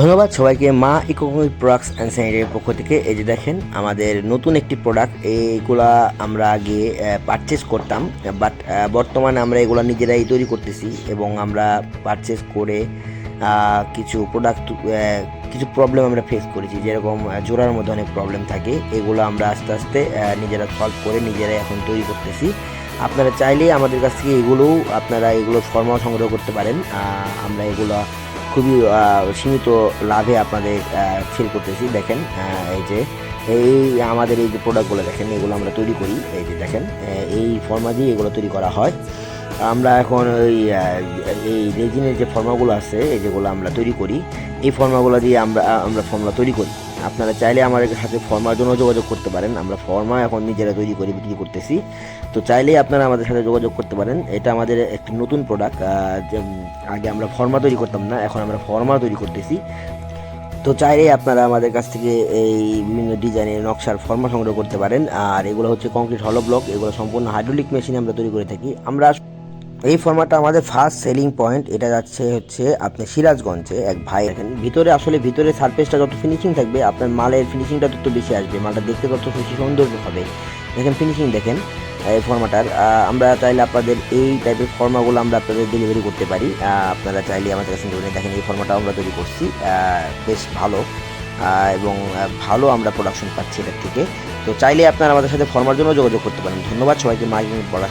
ধন্যবাদ সবাইকে মা ইকোনমিক প্রোডাক্টস অ্যান্ড স্যানিটারির পক্ষ থেকে। এই যে দেখেন, আমাদের নতুন একটি প্রোডাক্ট, এইগুলা আমরা আগে পারচেস করতাম বাট বর্তমানে আমরা এগুলো নিজেরাই তৈরি করতেছি এবং আমরা পারচেস করে কিছু প্রোডাক্ট কিছু প্রবলেম আমরা ফেস করেছি। যেরকম জোড়ার মধ্যে অনেক প্রবলেম থাকে, এগুলো আমরা আস্তে আস্তে নিজেরা সলভ করে নিজেরাই এখন তৈরি করতেছি। আপনারা চাইলেই আমাদের কাছ থেকে এগুলোও আপনারা এগুলো ফর্মাও সংগ্রহ করতে পারেন। আমরা এগুলো খুবই সীমিত লাভে আপনাদের ফিল করতেছি। দেখেন এই যে, এই আমাদের এই যে প্রোডাক্টগুলো দেখেন, এগুলো আমরা তৈরি করি। এই যে দেখেন এই ফর্মা দিয়ে এগুলো তৈরি করা হয়। আমরা এখন ওই এই রেজিনের যে ফর্মাগুলো আছে, এই যেগুলো আমরা তৈরি করি, এই ফর্মাগুলো দিয়ে আমরা আমরা ফর্মুলা তৈরি করি। আপনারা চাইলে আমাদের সাথে ফর্মার জন্য যোগাযোগ করতে পারেন। আমরা ফর্মা এখন নিজেরা তৈরি করে বিক্রি করতেছি। তো চাইলেই আপনারা আমাদের সাথে যোগাযোগ করতে পারেন। এটা আমাদের একটি নতুন প্রোডাক্ট আগে আমরা ফর্মা তৈরি করতাম না, এখন আমরা ফর্মা তৈরি করতেছি। তো চাইলেই আপনারা আমাদের কাছ থেকে এই বিভিন্ন ডিজাইনের নকশার ফর্মা সংগ্রহ করতে পারেন। আর এগুলো হচ্ছে কংক্রিট হলো ব্লক এগুলো সম্পূর্ণ হাইড্রোলিক মেশিনে আমরা তৈরি করে থাকি। আমরা এই ফর্মাটা আমাদের ফার্স্ট সেলিং পয়েন্ট এটা যাচ্ছে হচ্ছে আপনি সিরাজগঞ্জে এক ভাই। দেখেন, ভিতরে আসলে ভিতরে সারফেসটা যত ফিনিশিং থাকবে, আপনার মালের ফিনিশিংটা তত বেশি আসবে, মালটা দেখতে তত বেশি সুন্দর হবে। দেখেন ফিনিশিং দেখেন, এই ফর্মাটার আমরা চাইলে আপনাদের এই টাইপের ফর্মাগুলো আমরা আপনাদের ডেলিভারি করতে পারি। আপনারা চাইলে আমাদের কাছে। দেখেন, এই ফর্মাটা আমরা তৈরি করছি। বেশ ভালো। এবং ভালো আমরা প্রোডাকশন পাচ্ছি এটার থেকে। তো চাইলে আপনারা আমাদের সাথে ফর্মার জন্য যোগাযোগ করতে পারেন। ধন্যবাদ সবাইকে মার্কেটিং পড়া